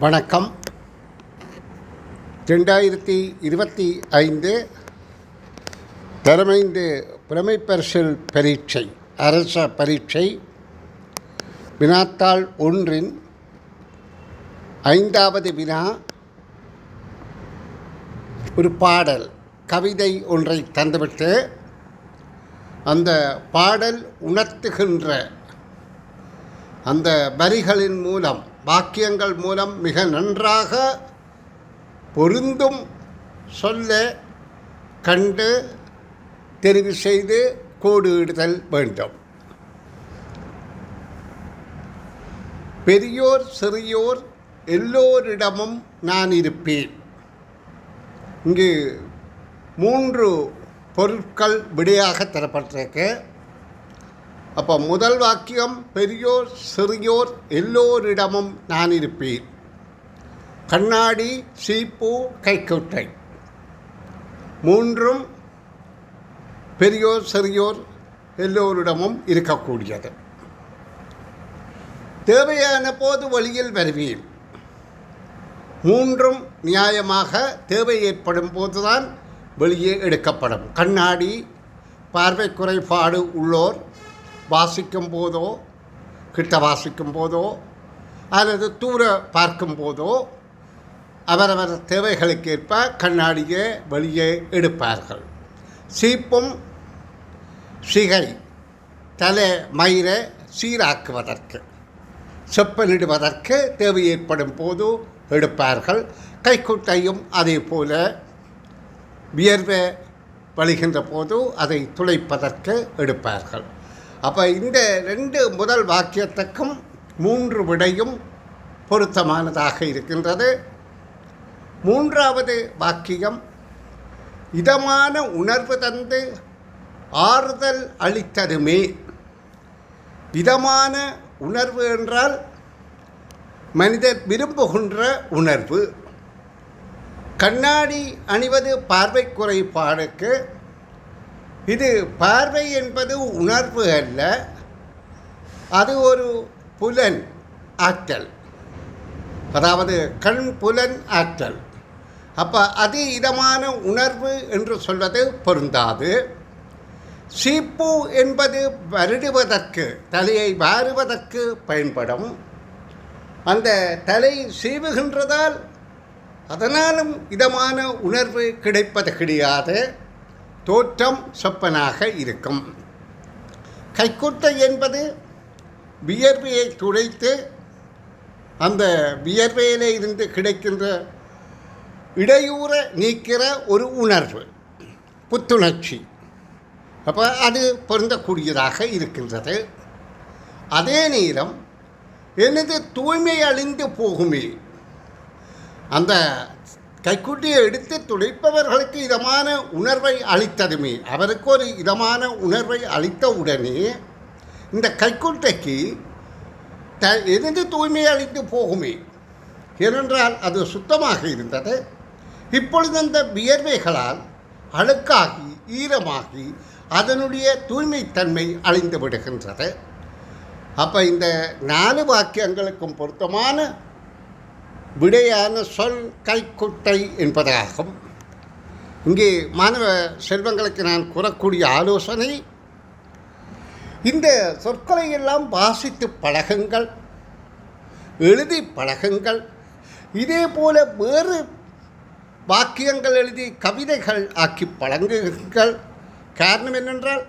வணக்கம். ரெண்டாயிரத்தி இருபத்தி ஐந்து தலைமைந்து புலமைப்பரிசில் பரீட்சை அரச பரீட்சை வினாத்தாள் ஒன்றின் ஐந்தாவது வினா ஒரு பாடல் கவிதை ஒன்றை தந்துவிட்டு அந்த பாடல் உணர்த்துகின்ற அந்த வரிகளின் மூலம் வாக்கியங்கள் மூலம் மிக நன்றாக பொருந்தும் சொல்ல கண்டு தெரிவு செய்து கோடு வேண்டும். பெரியோர் சிறியோர் எல்லோரிடமும் நான் இருப்பேன். இங்கு மூன்று பொருட்கள் விடையாக தரப்பட்டிருக்கு. அப்போ முதல் வாக்கியம் பெரியோர் சிறியோர் எல்லோரிடமும் நான் இருப்பேன். கண்ணாடி சீப்பு கைக்குட்டை. மூன்றும் பெரியோர் சிறியோர் எல்லோரிடமும் இருக்கக்கூடியது. தேவையான போது வழியில் வருவேன் மூன்றும் நியாயமாக தேவை ஏற்படும் போதுதான் வெளியே எடுக்கப்படும். கண்ணாடி பார்வை குறைபாடு உள்ளோர் வாசிக்கும் போதோ கிட்ட வாசிக்கும் போதோ அல்லது தூர பார்க்கும் போதோ அவரவர் தேவைகளுக்கேற்ப கண்ணாடியை வெளியே எடுப்பார்கள். சீப்பும் சிகை தலை மயிரை சீராக்குவதற்கு செப்பனிடுவதற்கு தேவை ஏற்படும் போது எடுப்பார்கள். கைக்குட்டையும் அதே போல வியர்வை வழிகின்ற போது அதை துளைப்பதற்கு எடுப்பார்கள். அப்போ இந்த ரெண்டு முதல் வாக்கியத்துக்கும் மூன்று விடையும் பொருத்தமானதாக இருக்கின்றது. மூன்றாவது வாக்கியம் இதமான உணர்வு தந்து ஆறுதல் அளித்ததுமே. இதமான உணர்வு என்றால் மனிதர் விரும்புகின்ற உணர்வு. கண்ணாடி அணிவது பார்வை குறைபாடுக்கு இது பார்வை என்பது உணர்வு அல்ல. அது ஒரு புலன் ஆற்றல். அதாவது கண் புலன் ஆற்றல். அப்போ அது இதமான உணர்வு என்று சொல்வது பொருந்தாது. சீப்பு என்பது வருடுவதற்கு தலையை வாருவதற்கு பயன்படும். அந்த தலை சீவுகின்றதால் அதனாலும் இதமான உணர்வு கிடைப்பது கிடையாது. தோற்றம் சொப்பனாக இருக்கும். கைக்குட்டை என்பது வியர்வையை துடைத்து அந்த வியர்வையிலே இருந்து கிடைக்கின்ற இடையூற நீக்கிற ஒரு உணர்வு புத்துணர்ச்சி. அப்போ அது பொருந்தக்கூடியதாக இருக்கின்றது. அதே நேரம் எனது தூய்மை அழிந்து போகுமே. அந்த கைக்குட்டியை எடுத்து துடைப்பவர்களுக்கு இதமான உணர்வை அளித்ததுமே. அவருக்கு ஒரு இதமான உணர்வை அளித்த உடனே இந்த கைக்குட்டைக்கு த எதிர்ந்து தூய்மை அளித்து போகுமே. ஏனென்றால் அது சுத்தமாக இருந்தது. இப்பொழுது அந்த வியர்வைகளால் அழுக்காகி ஈரமாகி அதனுடைய தூய்மைத்தன்மை அழிந்து விடுகின்றது. அப்போ இந்த நாலு வாக்கியங்களுக்கும் பொருத்தமான விடையான சொல் கைக்குட்டை என்பதாகும். இங்கே மாணவ செல்வங்களுக்கு நான் கூறக்கூடிய ஆலோசனை இந்த சொற்களை எல்லாம் வாசித்து பழகுங்கள் எழுதி பழகுங்கள் இதே போல வேறு வாக்கியங்கள் எழுதி கவிதைகள் ஆக்கி பழங்குங்கள் காரணம் என்னென்றால்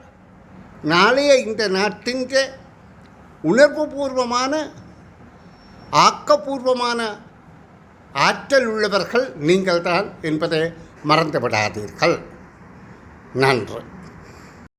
நாளைய இந்த நாட்டின் உணர்வுபூர்வமான ஆக்கப்பூர்வமான ஆற்றல் உள்ளவர்கள் நீங்கள்தான் என்பதை மறந்துவிடாதீர்கள். நன்று.